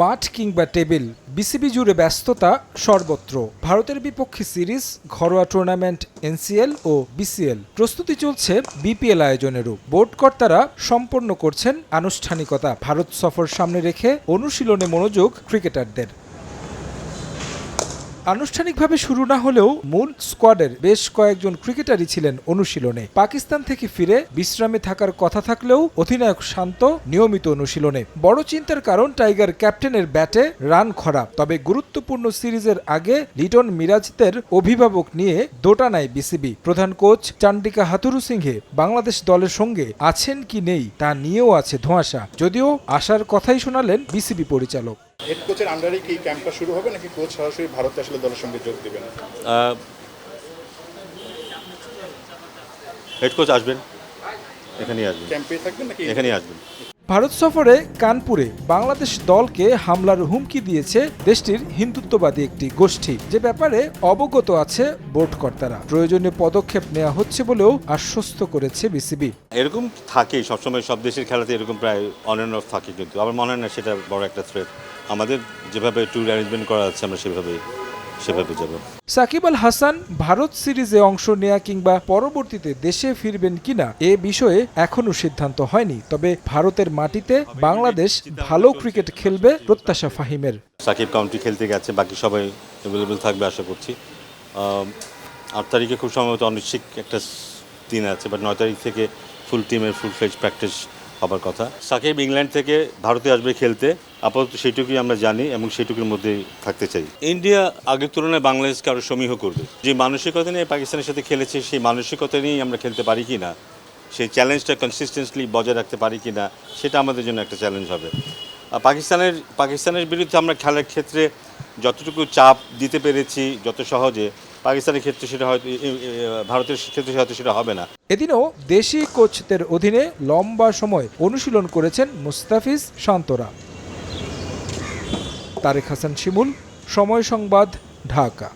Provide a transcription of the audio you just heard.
মাঠ কিংবা table, BCB জুড়ে ব্যস্ততা সর্বত্র। ভারতের বিপক্ষে সিরিজ, ঘরোয়া টুর্নামেন্ট এনসিএল ও বিসিএল। প্রস্তুতি চলছে বিপিএল আয়োজনেরও। বোর্ড কর্তারা সম্পন্ন করছেন আনুষ্ঠানিকতা। ভারত সফর সামনে রেখে অনুশীলনে মনোযোগ ক্রিকেটারদের। আনুষ্ঠানিকভাবে শুরু না হলেও মূল স্কোয়াডের বেশ কয়েকজন ক্রিকেটারই ছিলেন অনুশীলনে। পাকিস্তান থেকে ফিরে বিশ্রামে থাকার কথা থাকলেও অধিনায়ক শান্ত নিয়মিত অনুশীলনে। বড় চিন্তার কারণ টাইগার ক্যাপ্টেনের ব্যাটে রান খরা। তবে গুরুত্বপূর্ণ সিরিজের আগে লিটন মিরাজদের অভিভাবক নিয়ে দোটা দোটানায় বিসিবি। প্রধান কোচ চান্ডিকা হাতুরু সিংহে বাংলাদেশ দলের সঙ্গে আছেন কি নেই তা নিয়েও আছে ধোঁয়াশা। যদিও আশার কথাই শোনালেন বিসিবি পরিচালক। হেড কোচের আন্ডারে কি ক্যাম্পটা শুরু হবে নাকি কোচ সরাসরি ভারতে আসলে দলের সঙ্গে যোগ দেবেন? হেড কোচ আসবেন। এখানেই আসবেন। ক্যাম্পে থাকবেন নাকি? এখানেই আসবেন। ভারত সফরে কানপুরে বাংলাদেশ দলকে হামলার হুমকি দিয়েছে দেশটির হিন্দুত্ববাদী একটি গোষ্ঠী। যে ব্যাপারে অবগত আছে বোর্ড কর্তারা। প্রয়োজনীয় পদক্ষেপ নেওয়া হচ্ছে বলেও আশ্বস্ত করেছে বিসিবি। এরকম থাকেই সবসময় সব দেশের খেলাতে এরকম প্রায় অন অ্যান্ড অফ থাকে কিন্তু। আমার মনে হয় না সেটা বড় একটা থ্রেট আমাদের যেভাবে ট্যুর অ্যারেঞ্জমেন্ট করা আছে, আমরা সেভাবে সেভাবে যাব। সাকিব আল হাসান ভারত সিরিজে অংশ নেয়া কিংবা পরবর্তীতে দেশে ফিরবেন কিনা এ বিষয়ে এখনও সিদ্ধান্ত হয়নি। তবে ভারতের মাটিতে বাংলাদেশ ভালো ক্রিকেট খেলবে প্রত্যাশা ফাহিমের। সাকিব কাউন্টি খেলতে গেছে বাকি সবাই অ্যাভেলেবেল থাকবে আশা করছি। আট তারিখে খুব সম্ভবত অনিশ্চিত একটা দিন আছে বাট নয় তারিখ থেকে ফুল টিমের ফুল ফ্লেজ প্র্যাকটিস হবার কথা। সাকিব ইংল্যান্ড থেকে ভারতে আসবে খেলতে। আপাতত সেইটুকুই আমরা জানি এবং সেইটুকুর মধ্যে থাকতে চাই। ইন্ডিয়া আগের তুলনায় বাংলাদেশকে আরও সমীহ করবে। যে মানসিকতা নিয়ে পাকিস্তানের সাথে খেলেছে সেই মানসিকতা নিয়েই আমরা খেলতে পারি কি না সেই চ্যালেঞ্জটা কনসিস্টেন্সলি বজায় রাখতে পারি কি না সেটা আমাদের জন্য একটা চ্যালেঞ্জ হবে। আর পাকিস্তানের পাকিস্তানের বিরুদ্ধে আমরা খেলার ক্ষেত্রে যতটুকু চাপ দিতে পেরেছি যত সহজে পাকিস্তানের ক্ষেত্রে সেটা হয়তো ভারতের ক্ষেত্রে হয়তো সেটা হবে না। এদিনও দেশি কোচদের অধীনে লম্বা সময় অনুশীলন করেছেন মুস্তাফিজ শান্তরা। তারেক হাসান শিমুল সময় সংবাদ ঢাকা।